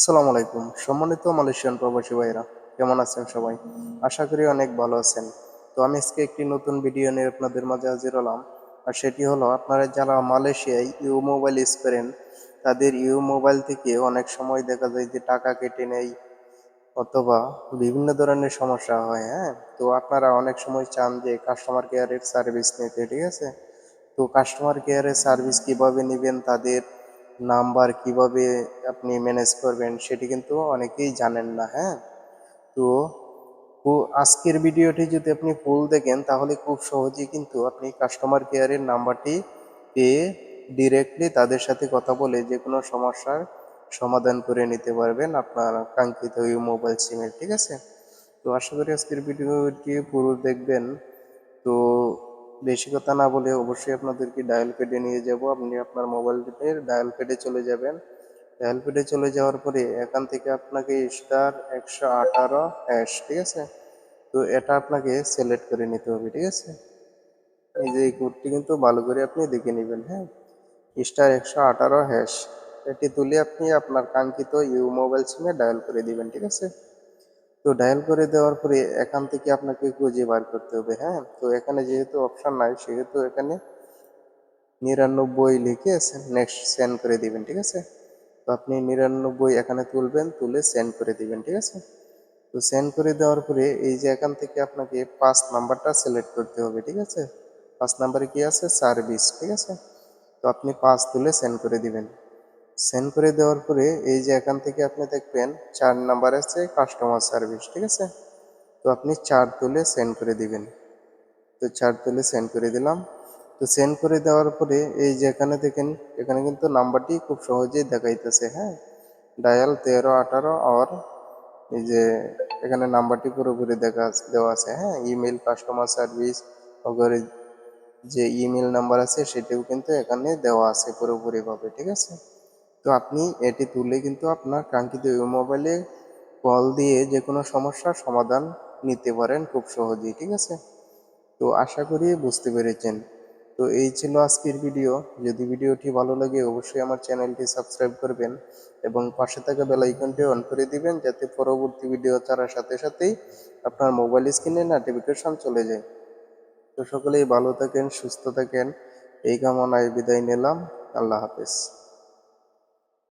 আসসালামু আলাইকুম। সম্মানিত মালয়েশিয়ান প্রবাসী ভাইরা কেমন আছেন সবাই? আশা করি অনেক ভালো আছেন। তো আমি আজকে একটি নতুন ভিডিও নিয়ে আপনাদের মাঝে হাজির হলাম, আর সেটি হলো আপনারা যারা মালয়েশিয়ায় ইউ মোবাইল ইউজ করেন, তাদের ইউ মোবাইল থেকে অনেক সময় দেখা যায় যে টাকা কেটে নেয়, অথবা বিভিন্ন ধরনের সমস্যা হয় হ্যাঁ? তো আপনারা অনেক সময় চান যে কাস্টমার কেয়ারের সার্ভিস নিতে, ঠিক আছে? তো কাস্টমার কেয়ারের সার্ভিস কীভাবে নেবেন তাদের নাম্বার কীভাবে আপনি ম্যানেজ করবেন সেটি কিন্তু অনেকেই জানেন না হ্যাঁ? তো আজকের ভিডিওটি যদি আপনি ফুল দেখেন, তাহলে খুব সহজেই কিন্তু আপনি কাস্টমার কেয়ারের নাম্বারটি পেয়ে ডিরেক্টলি তাদের সাথে কথা বলে যে কোনো সমস্যার সমাধান করে নিতে পারবেন আপনার কাঙ্ক্ষিত ইউ মোবাইল সিমের ঠিক আছে? তো আশা করি আজকের ভিডিওটি পুরো দেখবেন। তো বেশি কথা না বলে অবশ্যই আপনাদেরকে ডায়াল প্যাডে নিয়ে যাব। আপনি আপনার মোবাইলটিতে ডায়াল প্যাডে চলে যাবেন। ডায়াল প্যাডে চলে যাওয়ার পরে এখান থেকে আপনাকে স্টার একশো আঠারো হ্যাশ ঠিক আছে? তো এটা আপনাকে সিলেক্ট করে নিতে হবে, ঠিক আছে? এই যে এই কোডটি কিন্তু ভালো করে আপনি দেখে নেবেন হ্যাঁ? স্টার একশো আঠারো হ্যাশ এটি তুলে আপনি আপনার কাঙ্ক্ষিত ইউ মোবাইল সিমে ডায়াল করে দিবেন, ঠিক আছে? তো ডায়াল করে দেওয়ার পরে এখান থেকে আপনাকে খুঁজে বার করতে হবে হ্যাঁ? তো এখানে যেহেতু অপশন নাই, সেহেতু এখানে নিরানব্বই লিখে নেক্সট সেন্ড করে দিবেন, ঠিক আছে? তো আপনি নিরানব্বই এখানে তুলবেন, তুলে সেন্ড করে দিবেন, ঠিক আছে? তো সেন্ড করে দেওয়ার পরে এই যে এখান থেকে আপনাকে পাঁচ নাম্বারটা সিলেক্ট করতে হবে, ঠিক আছে? পাঁচ নাম্বারে কি আছে? সার্ভিস ঠিক আছে? তো আপনি পাঁচ তুলে সেন্ড করে দিবেন। সেন্ড করে দেওয়ার পরে এই যে এখান থেকে আপনি দেখবেন চার নাম্বার আছে কাস্টমার সার্ভিস ঠিক আছে? তো আপনি চার তুলে সেন্ড করে দিবেন। তো চার তুলে সেন্ড করে দিলাম। তো সেন্ড করে দেওয়ার পরে এই যে এখানে দেখেন, এখানে কিন্তু নাম্বারটি খুব সহজেই দেখাইতেছে হ্যাঁ? ডায়াল তেরো, আঠারো আর এই যে এখানে নাম্বারটি পুরোপুরি দেখা দেওয়া আছে হ্যাঁ? ইমেল কাস্টমার সার্ভিস ওগরে যে ইমেল নাম্বার আছে সেটিও কিন্তু এখানে দেওয়া আছে পুরোপুরিভাবে, ঠিক আছে? তো আপনি এটি তুলে কিন্তু আপনার কাঙ্ক্ষিত মোবাইলে কল দিয়ে যে কোনো সমস্যার সমাধান নিতে পারেন খুব সহজেই, ঠিক আছে? তো আশা করি বুঝতে পেরেছেন। তো এই ছিল আজকের ভিডিও যদি ভিডিওটি ভালো লাগে, অবশ্যই আমার চ্যানেলটি সাবস্ক্রাইব করবেন এবং পাশে থাকা বেল আইকনটি অন করে দিবেন যাতে পরবর্তী ভিডিও ছাড়ার সাথে সাথেই আপনার মোবাইল স্ক্রিনে নোটিফিকেশন চলে যায়। তো সকলেই ভালো থাকেন, সুস্থ থাকেন। এই কামনায় বিদায় নিলাম। আল্লাহ হাফেজ।